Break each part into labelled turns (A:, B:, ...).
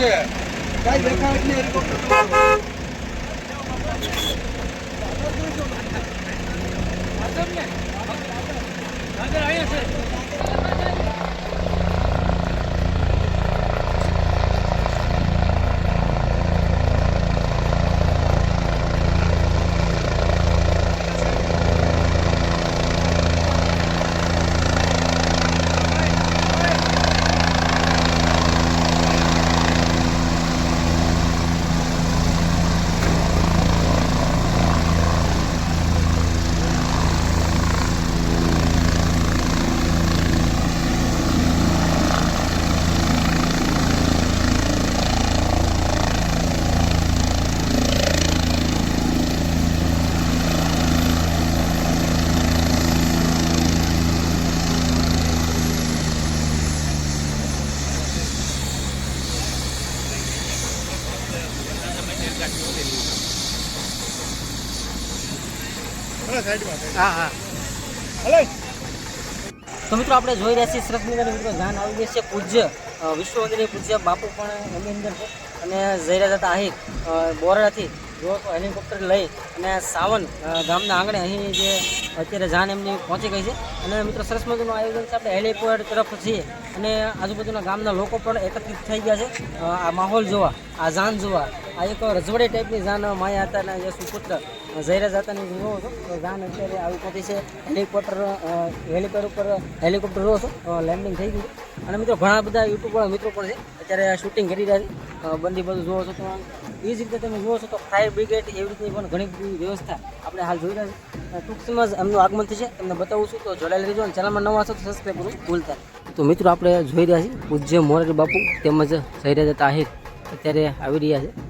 A: છે. કાંઈ દેખાય
B: હા હા. તો મિત્રો આપણે જોઈ રહ્યા છીએ સરસ મજાની મિત્રો જાન આવી ગઈ છે પૂજ્ય. વિશ્વવંદનીય પૂજ્ય બાપુ પણ એની અંદર છે. અને જઈ રહ્યા હતા અહીં બોરાથી જો હેલિકોપ્ટર લઈ અને સાવન ગામના આંગણે અહીં જે અત્યારે જાન એમની પહોંચી ગઈ છે. અને મિત્રો સરસ મજાનું આયોજન છે. આપણે હેલિપોર્ટ તરફ છીએ અને આજુબાજુના ગામના લોકો પણ એકત્રિત થઈ ગયા છે. આ માહોલ જોવા આ જાન જોવા. આ એક રજવાડી ટાઈપની જાન માયા હતા અને જે સુપુત્ર જયરા જાતાની જોવો છો તો ગાન અત્યારે આવી પહોંચી છે. હેલિકોપ્ટર હેલિકોપ્ટર ઉપર હેલિકોપ્ટર જો છો લેન્ડિંગ થઈ ગયું છે. અને મિત્રો ઘણા બધા યુટ્યુબ મિત્રો પણ છે. અત્યારે શૂટિંગ કરી રહ્યા છે. બંદી બધું જોવો છો તો એ જ રીતે તમે જુઓ છો તો ફાયર બ્રિગેડ એવી રીતની પણ ઘણી બધી વ્યવસ્થા આપણે હાલ જોઈ રહ્યા અ, ટૂંક સમય એમનું આગમન થશે. તમને બતાવું છું તો જોડાયેલ રહેજો અને ચેનલમાં નવા છો તો સબસ્ક્રાઈબ કરવું ભૂલતા તો મિત્રો આપણે જોઈ રહ્યા છીએ પૂજ્ય મોરારી બાપુ તેમજ જયરા તાહિર અત્યારે આવી રહ્યા છે.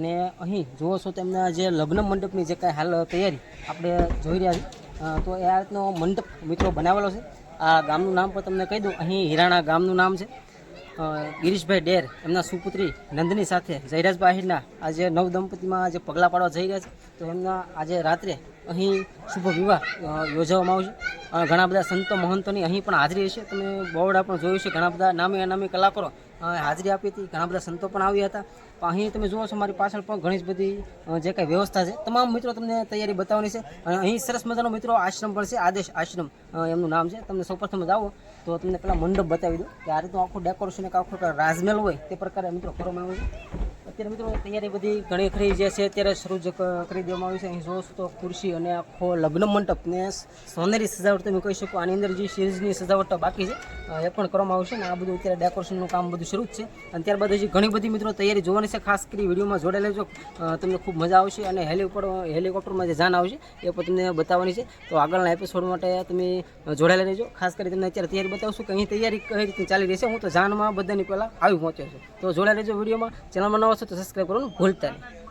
B: અને અહીં જુઓ છો તેમના જે લગ્ન મંડપની જે કાંઈ હાલ તૈયારી આપણે જોઈ રહ્યા છીએ. તો એ રીતનો મંડપ મિત્રો બનાવેલો છે. આ ગામનું નામ પણ તમને કહી દઉં. અહીં હિરાણા ગામનું નામ છે. ગિરીશભાઈ ડેર, એમના સુપુત્રી નંદની સાથે જયરાજભાઈ આહિરના આજે નવ દંપતીમાં જે પગલાં પાડવા જઈ રહ્યા છે. તો એમના આજે રાત્રે અહીં શુભ વિવાહ યોજવામાં આવશે. ઘણા બધા સંતો મહંતોની અહીં પણ હાજરી હશે. તમે બોર્ડા પણ જોયું છે, ઘણા બધા નામી અનામી કલાકારો હાજરી આપી હતી. ઘણા બધા સંતો પણ આવ્યા હતા. પણ અહીં તમે જુઓ છો, મારી પાછળ પણ ઘણી જ બધી જે કાંઈ વ્યવસ્થા છે. તમામ મિત્રો તમને તૈયારી બતાવવાની છે. અને અહીં સરસ મજાનો મિત્રો આશ્રમ પણ છે, આદેશ આશ્રમ એમનું નામ છે. તમને સૌપ્રથમ જાઓ તો તમને પેલા મંડપ બતાવી દો કે આ રીતનું આખું ડેકોરેશન એક આખું રાજમહેલ હોય તે પ્રકારે મિત્રો કરવામાં આવ્યું છે. અત્યારે મિત્રો તૈયારી બધી ઘણી ખરી જે છે અત્યારે શરૂ કરી દેવામાં આવી છે. અહીં જોશ તો ખુરશી અને આખો લગ્ન મંડપને સોનેરી સજાવટ તમે કહી શકો. આની અંદર જે સિરીઝની સજાવટ બાકી છે એ પણ કરવામાં આવશે ને આ બધું અત્યારે ડેકોરેશનનું કામ બધું શરૂ જ છે. અને ત્યારબાદ હજી ઘણી બધી મિત્રો તૈયારી જોવાની છે. ખાસ કરી વિડીયોમાં જોડે લેજો. અ, તમને ખૂબ મજા આવશે અને હેલિકોપ્ટર હેલિકોપ્ટરમાં જે જાન આવશે એ પણ તમને બતાવવાની છે. તો આગળના એપિસોડ માટે તમે જોડાયેલા રહેજો. ખાસ કરી તમને અત્યારે તૈયારી બતાવશું કે અહીં તૈયારી કઈ રીતે ચાલી રહી છે. હું તો જાનમાં બધાની પહેલાં આવી પહોંચ્યો છું. તો જોડાયેલા રહેજો વિડીયોમાં. ચેનલમાં નવા છો તો સબસ્ક્રાઈબ કરવાનું ભૂલતા નહીં